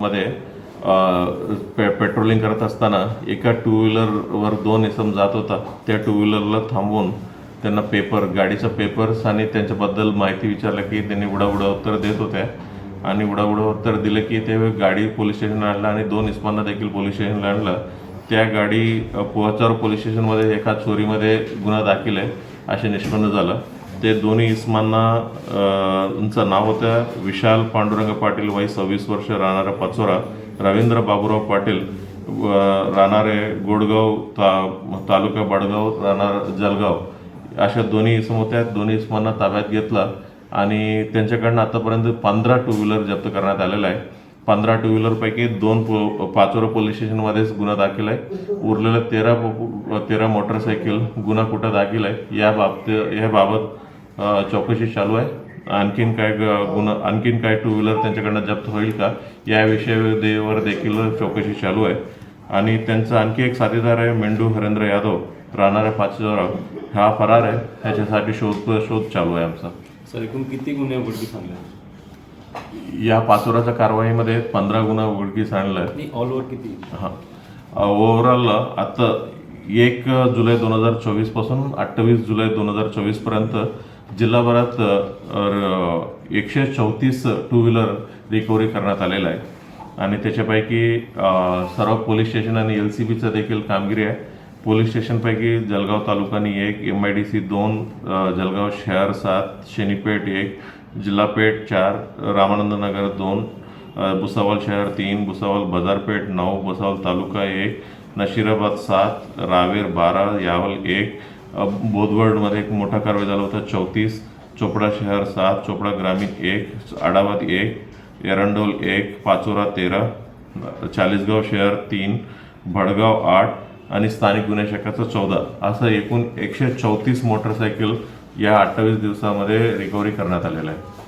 मध्ये पे पेट्रोलिंग करत असताना एका टू व्हीलरवर दोन इसम जात होता. त्या टू व्हीलरला थांबवून त्यांना पेपर गाडीचा पेपर्स आणि त्यांच्याबद्दल माहिती विचारलं की त्यांनी उडाउडा उत्तर देत होत्या. आणि उडाउडा उत्तर दिलं की ते गाडी पोलीस स्टेशनला आणलं आणि दोन इस्मांना देखील पोलीस स्टेशनला आणलं. त्या गाडी अ, पोहाचार पोलीस स्टेशनमध्ये एका चोरीमध्ये गुन्हा दाखल आहे असे निष्पन्न झालं. ते दोन्ही इस्मांना नाव होतं विशाल पांडुरंग पाटील वय सव्वीस वर्ष राहणारा पाचोरा रवींद्र बाबुराव पाटील राहणारे गोडगाव ता तालुका बडगाव राहणार जलगाव. अशा दोन्ही इसम होत्या. दोन्ही इसमांना ताब्यात घेतला आणि त्यांच्याकडनं आतापर्यंत पंधरा टू व्हीलर जप्त करण्यात आलेला आहे. पंधरा टू व्हीलरपैकी दोन पो पाचोरा पोलीस स्टेशनमध्येच गुन्हा दाखल आहे. उरलेलं तेरा पो- तेरा मोटरसायकल गुन्हा कुठं दाखल आहे? या बाबत याबाबत चौकशी चालू आहे. आणखीन काय ग- गुन्हा आणखीन काय टू व्हीलर त्यांच्याकडनं जप्त होईल का? या विषयावर देखील चौकशी चालू आहे. आणि त्यांचा आणखी एक साथीदार आहे मेंडू हरेंद्र यादव. राहणारा पाचोरा हा फरार आहे. ह्याच्यासाठी शोध शोध चालू आहे आमचा. सर एकूण किती गुन्हे उघडकीस आणले? या पाचोराच्या कारवाईमध्ये पंधरा गुन्हा उघडकीस आणलं. आहे ऑल ओव्हर किती? हां. ओव्हरऑल आता एक जुलै दोन हजार चोवीसपासून अठ्ठावीस जुलै दोन हजार चोवीसपर्यंत जिल्हाभरात एकशे चौतीस टू व्हीलर रिकव्हरी करण्यात आलेलं आहे. आणि त्याच्यापैकी सर्व पोलीस स्टेशन आणि एल सी बीचं देखील कामगिरी आहे. पोलीस स्टेशनपैकी जळगाव तालुकानी एक एम आय डी सी दोन जलगाव जळगाव शहर सात शनीपेठ एक जिल्हापेठ चार रामानंदनगर दोन भुसावळ शहर तीन भुसावळ बाजारपेठ नऊ भुसावळ तालुका एक नशिराबाद सात रावेर बारा यावल एक बोधवर्डमध्ये एक मोठा कारवाई झाला होता. चौतीस चोपडा शहर सात चोपडा ग्रामीण एक आडाबाद एक एरंडोल एक पाचोरा तेरा चाळीसगाव शहर तीन भडगाव आठ आणि स्थानिक गुन्हे शाखाचं चौदा. असं एकूण एकशे चौतीस मोटरसायकल या अठ्ठावीस दिवसामध्ये रिकव्हरी करण्यात आलेलं आहे.